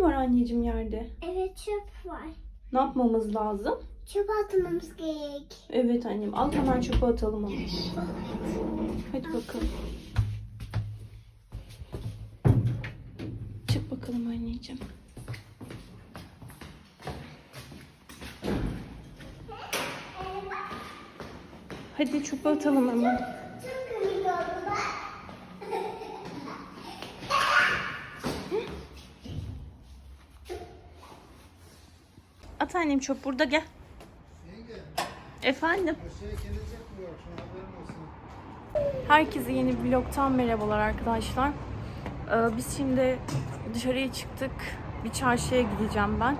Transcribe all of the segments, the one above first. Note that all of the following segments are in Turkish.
mı var anneciğim yerde? Evet çöp var. Ne yapmamız lazım? Çöp atmamız gerek. Evet annem al hemen çöpe atalım onu. Hadi bakalım. Çık bakalım anneciğim. Hadi çöpe atalım hemen. Çok komik oldu bak. At annem çöp burada gel. Efendim. Herkese yeni bir vlogtan merhabalar arkadaşlar. Ee, biz şimdi dışarıya çıktık. Bir çarşıya gideceğim ben.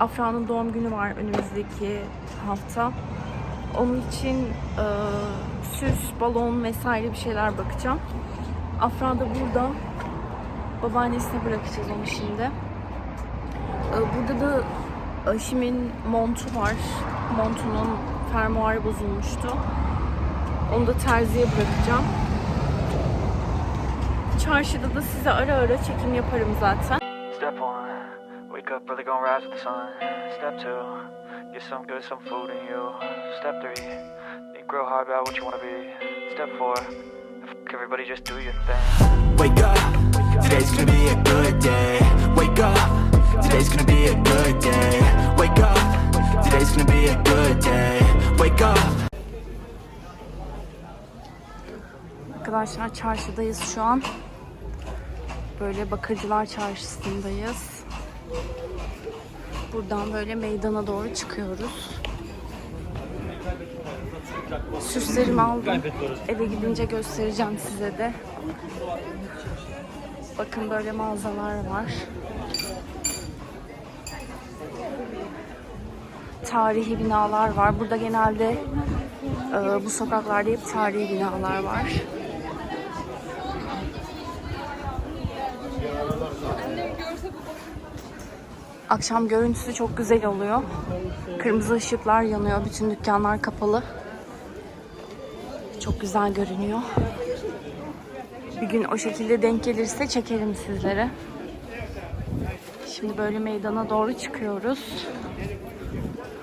Afra'nın doğum günü var önümüzdeki hafta. Onun için e, süs, balon vesaire bir şeyler bakacağım. Afra da burada. Babaannesine bırakacağız onu şimdi. Ee, Burada da Aşim'in montu var. Montunun fermuarı bozulmuştu. Onu da terziye bırakacağım. Çarşıda da size ara ara çekim yaparım zaten. Step one, wake up early, gonna rise with the sun. Step two, get some good, some food in you. Step three, think real hard about what you wanna be. Step four, fuck everybody, just do your thing. Wake up, today's gonna be a good day. Wake up, today's gonna be a good day. Wake up, today's gonna be a good day. Wake up. Arkadaşlar çarşıdayız şu an. Böyle Bakırcılar Çarşısı'ndayız. Buradan böyle meydana doğru çıkıyoruz. Süslerimi aldım. Eve gidince göstereceğim size de. Bakın böyle mağazalar var. Tarihi binalar var. Burada genelde e, bu sokaklarda hep tarihi binalar var. Akşam görüntüsü çok güzel oluyor. Kırmızı ışıklar yanıyor. Bütün dükkanlar kapalı. Çok güzel görünüyor. Bir gün o şekilde denk gelirse çekerim sizlere. Şimdi böyle meydana doğru çıkıyoruz.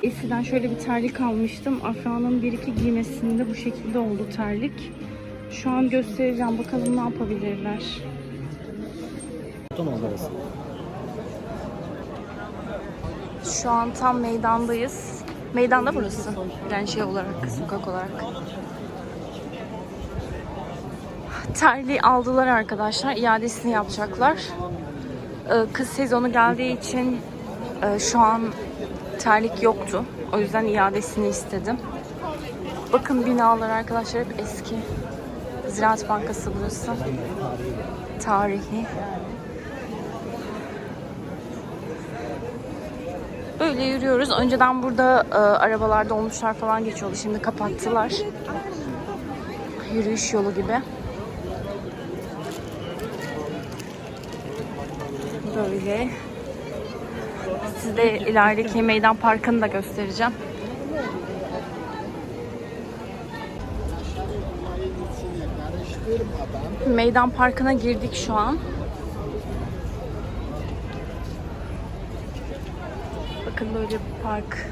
Eskiden şöyle bir terlik almıştım. Afra'nın bir iki giymesinde bu şekilde oldu terlik. Şu an göstereceğim. Bakalım ne yapabilirler. Şu an tam meydandayız. Meydanda burası. Yani şey olarak, sokak olarak. Terliği aldılar arkadaşlar. İadesini yapacaklar. Ee, Kız sezonu geldiği için e, şu an terlik yoktu. O yüzden iadesini istedim. Bakın binalar arkadaşlar hep eski. Ziraat Bankası burası. Tarihi. Böyle yürüyoruz. Önceden burada e, arabalar dolmuşlar falan geçiyordu. Şimdi kapattılar. Yürüyüş yolu gibi. Böyle. Size ilerideki meydan parkını da göstereceğim. Meydan parkına girdik şu an. Bakın böyle bir park.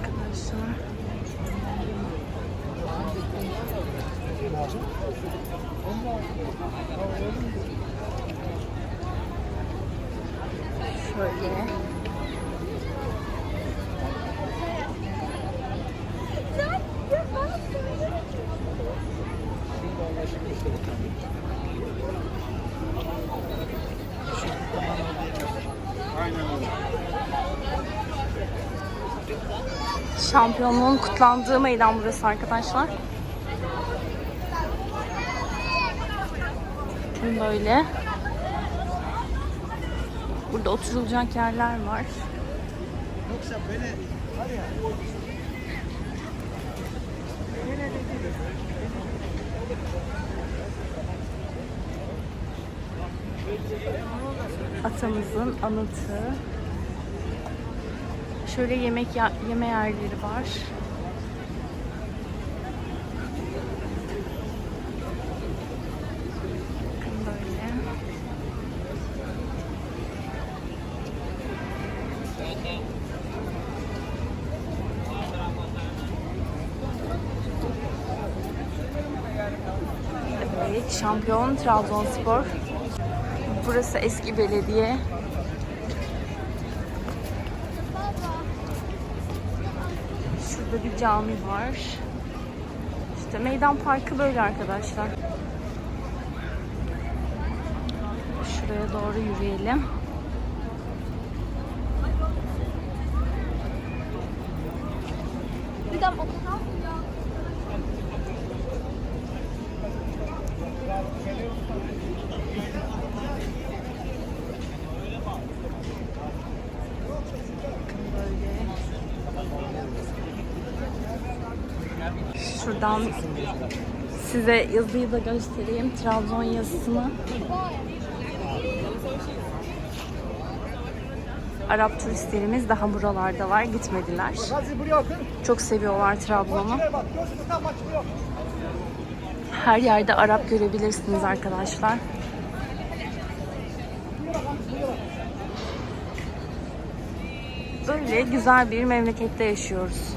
Arkadaşlar. Şöyle. Şampiyonluğun kutlandığı meydan burası arkadaşlar. Böyle. Burada oturulacak yerler var. Atamızın anıtı. Şöyle yemek ya- yeme yerleri var. Bakın böyle. lig şampiyon Trabzonspor. Burası eski belediye. Şurada bir cami var. İşte meydan parkı böyle arkadaşlar. Şuraya doğru yürüyelim. Şuradan size yazıyı da göstereyim. Trabzon yazısını. Arap turistlerimiz daha buralarda var. Gitmediler. Çok seviyorlar Trabzon'u. Her yerde Arap görebilirsiniz arkadaşlar. Böyle güzel bir memlekette yaşıyoruz.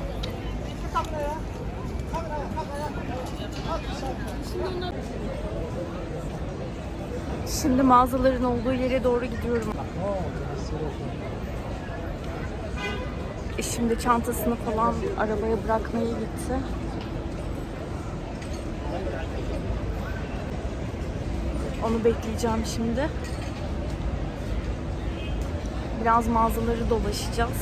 Şimdi mağazaların olduğu yere doğru gidiyorum. Şimdi çantasını falan arabaya bırakmaya gitti. Onu bekleyeceğim şimdi. Biraz mağazaları dolaşacağız.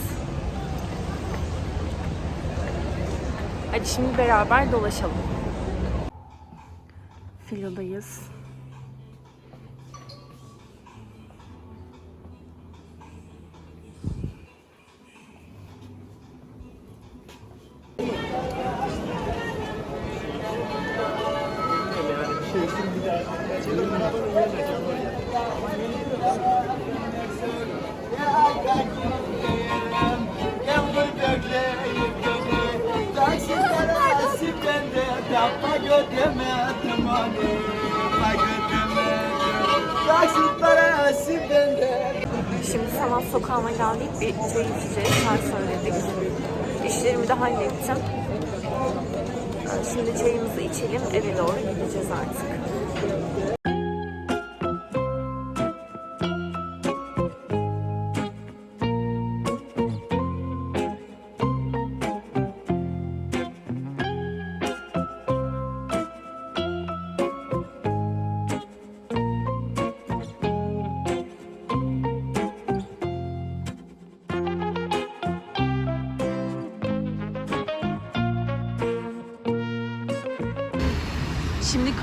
Hadi şimdi beraber dolaşalım. Filo'dayız. Şimdi sanat sokağına geldik. Bir çay içeceğiz. Çay söyledik. İşlerimi de hallettim. Şimdi çayımızı içelim. Eve doğru gideceğiz artık.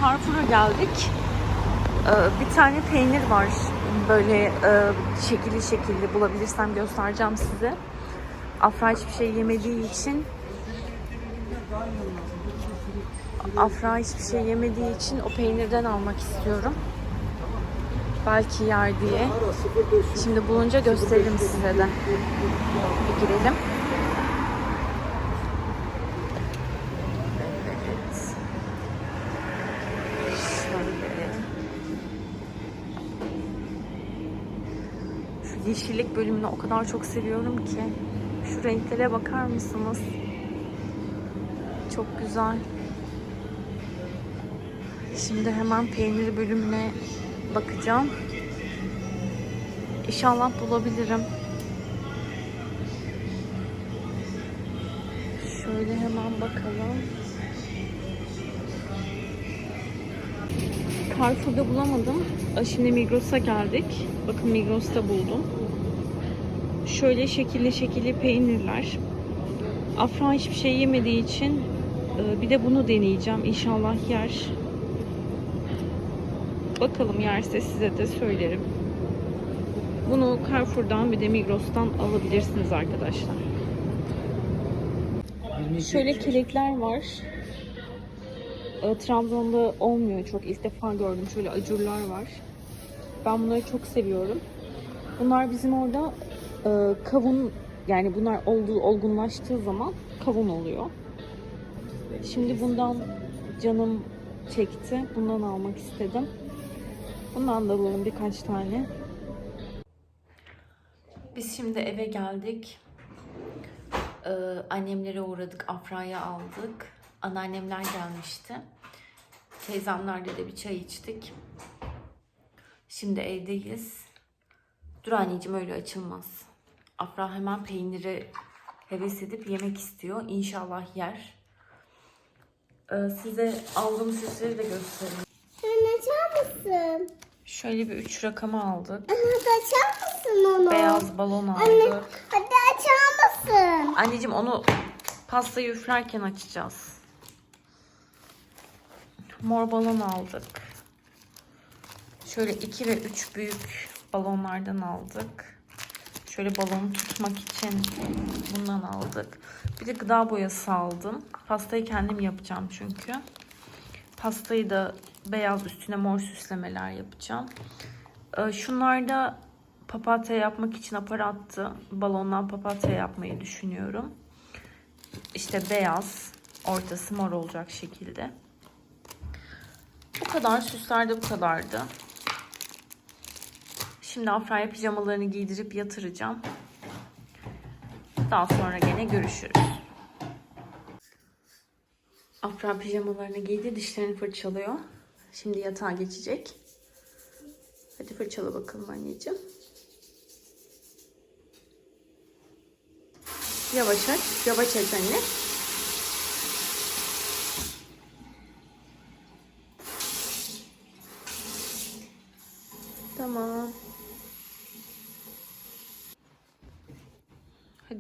Carrefour'a geldik. Ee, bir tane peynir var. Böyle e, şekilli şekilli bulabilirsem göstereceğim size. Afra hiçbir şey yemediği için Afra hiçbir şey yemediği için o peynirden almak istiyorum. Belki yer diye. Şimdi bulunca gösteririm size de. Bir girelim. Yeşillik bölümünü o kadar çok seviyorum ki. Şu renklere bakar mısınız? Çok güzel. Şimdi hemen peynir bölümüne bakacağım. İnşallah bulabilirim. Şöyle hemen bakalım. Carrefour'da bulamadım. Şimdi Migros'a geldik. Bakın Migros'ta buldum. Şöyle şekilli şekilli peynirler. Afra hiçbir şey yemediği için e, bir de bunu deneyeceğim. İnşallah yer. Bakalım yerse size de söylerim. Bunu Carrefour'dan bir de Migros'tan alabilirsiniz arkadaşlar. Şöyle kelekler var. E, Trabzon'da olmuyor çok. İlk defa gördüm. Şöyle acurlar var. Ben bunları çok seviyorum. Bunlar bizim orada e, kavun yani bunlar olduğu olgunlaştığı zaman kavun oluyor. Şimdi bundan canım çekti. Bundan almak istedim. Bundan da alalım birkaç tane. Biz şimdi eve geldik. Ee, annemlere uğradık. Afra'ya aldık. Anneannemler gelmişti. Teyzemlerle de bir çay içtik. Şimdi evdeyiz. Dur anneciğim öyle açılmaz. Afra hemen peyniri heves edip yemek istiyor. İnşallah yer. Ee, size aldığım süsleri de göstereyim. Sen açar mısın? Şöyle bir üç rakamı aldık. Hadi açar mısın onu? Beyaz balon Anne aldık. hadi açar mısın? Anneciğim onu pastayı üflerken açacağız. Mor balon aldık. Şöyle 2 ve 3 büyük balonlardan aldık. Şöyle balonu tutmak için bundan aldık. Bir de gıda boyası aldım. Pastayı kendim yapacağım çünkü. Pastayı da beyaz üstüne mor süslemeler yapacağım. Ee, Şunlar da papatya yapmak için aparattı. Balondan papatya yapmayı düşünüyorum. İşte beyaz, ortası mor olacak şekilde. Bu kadar. Süsler de bu kadardı. Şimdi Afra'ya pijamalarını giydirip yatıracağım. Daha sonra gene görüşürüz. Afra pijamalarını giydi, dişlerini fırçalıyor. Şimdi yatağa geçecek. Hadi fırçala bakalım anneciğim. Yavaş aç, yavaş aç anne. Tamam.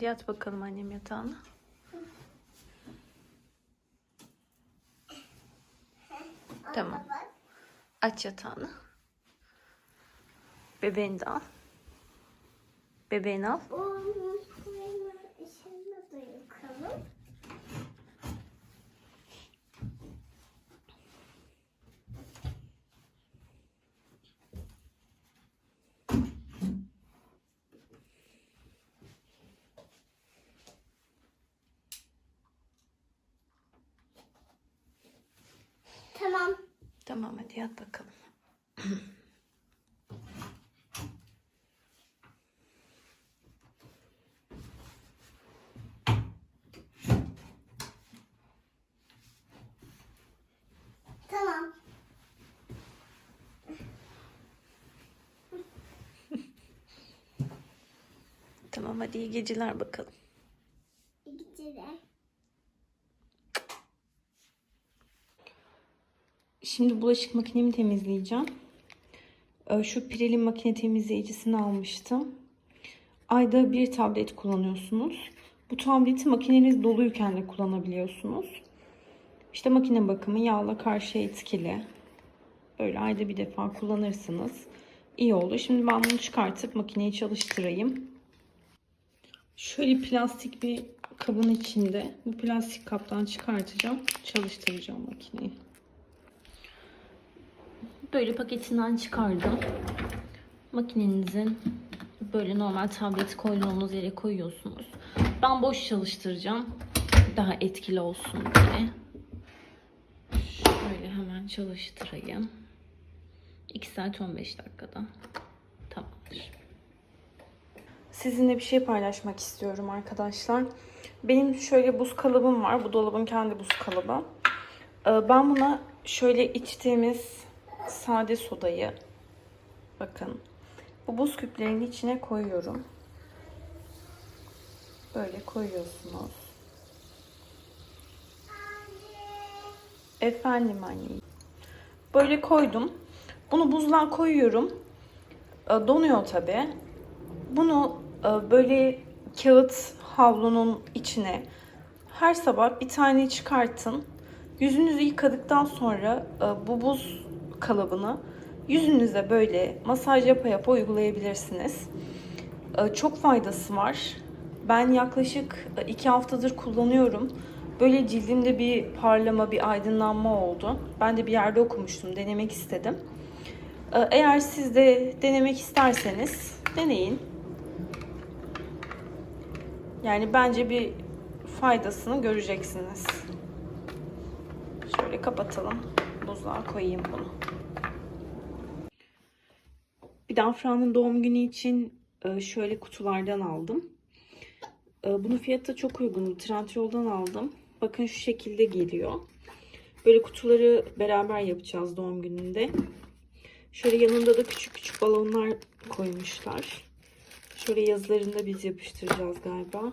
Hadi yat bakalım annem yatağına. Tamam. Aç yatağını. Bebeğini de al. Bebeğini al. Onun koyma ışığını da yakalım. Tamam. Tamam hadi yat bakalım. Tamam. Tamam hadi iyi geceler bakalım. İyi geceler. Şimdi bulaşık makinemi temizleyeceğim. Ee, Şu Pirel'in makine temizleyicisini almıştım. Ayda bir tablet kullanıyorsunuz. Bu tableti makineniz doluyken de kullanabiliyorsunuz. İşte makine bakımı yağla karşı etkili. Böyle ayda bir defa kullanırsınız. İyi olur. Şimdi ben bunu çıkartıp makineyi çalıştırayım. Şöyle plastik bir kabın içinde bu plastik kaptan çıkartacağım. Çalıştıracağım makineyi. Böyle paketinden çıkardım. Makinenizin böyle normal tablet koyduğunuz yere koyuyorsunuz. Ben boş çalıştıracağım. Daha etkili olsun diye. Şöyle hemen çalıştırayım. 2 saat 15 dakikada. Tamamdır. Sizinle bir şey paylaşmak istiyorum arkadaşlar. Benim şöyle buz kalıbım var. Bu dolabın kendi buz kalıbı. Ee, Ben buna şöyle içtiğimiz sade sodayı bakın bu buz küplerinin içine koyuyorum. Böyle koyuyorsunuz. Efendim anne. Böyle koydum. Bunu buzluğa koyuyorum. E, Donuyor tabi. Bunu e, böyle kağıt havlunun içine her sabah bir tane çıkartın. Yüzünüzü yıkadıktan sonra e, bu buz kalıbını yüzünüze böyle masaj yapa yapa uygulayabilirsiniz. E, Çok faydası var. Ben yaklaşık e, iki haftadır kullanıyorum. Böyle cildimde bir parlama, bir aydınlanma oldu. Ben de bir yerde okumuştum, denemek istedim. E, Eğer siz de denemek isterseniz deneyin. Yani bence bir faydasını göreceksiniz. Şöyle kapatalım. Buzluğa koyayım bunu. Bir de Afra'nın doğum günü için e, şöyle kutulardan aldım. E, Bunun fiyatı çok uygun. Trendyol'dan aldım. Bakın şu şekilde geliyor. Böyle kutuları beraber yapacağız doğum gününde. Şöyle yanında da küçük küçük balonlar koymuşlar. Şöyle yazılarını da biz yapıştıracağız galiba.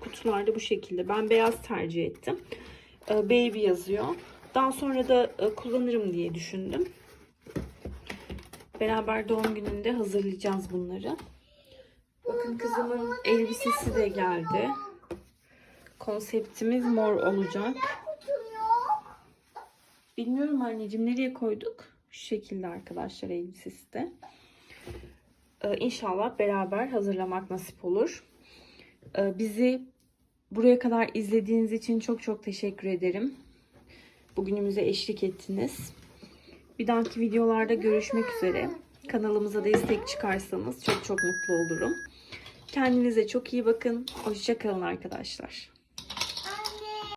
Kutular da bu şekilde. Ben beyaz tercih ettim. Ee, Baby yazıyor. Daha sonra da e, kullanırım diye düşündüm. Beraber doğum gününde hazırlayacağız bunları. Bakın kızımın elbisesi de geldi. Konseptimiz mor olacak. Bilmiyorum anneciğim nereye koyduk? Şu şekilde arkadaşlar elbisesi de. Ee, inşallah beraber hazırlamak nasip olur. Ee, bizi buraya kadar izlediğiniz için çok çok teşekkür ederim. Bugünümüze eşlik ettiniz. Bir dahaki videolarda görüşmek üzere. Kanalımıza destek çıkarsanız çok çok mutlu olurum. Kendinize çok iyi bakın. Hoşçakalın arkadaşlar.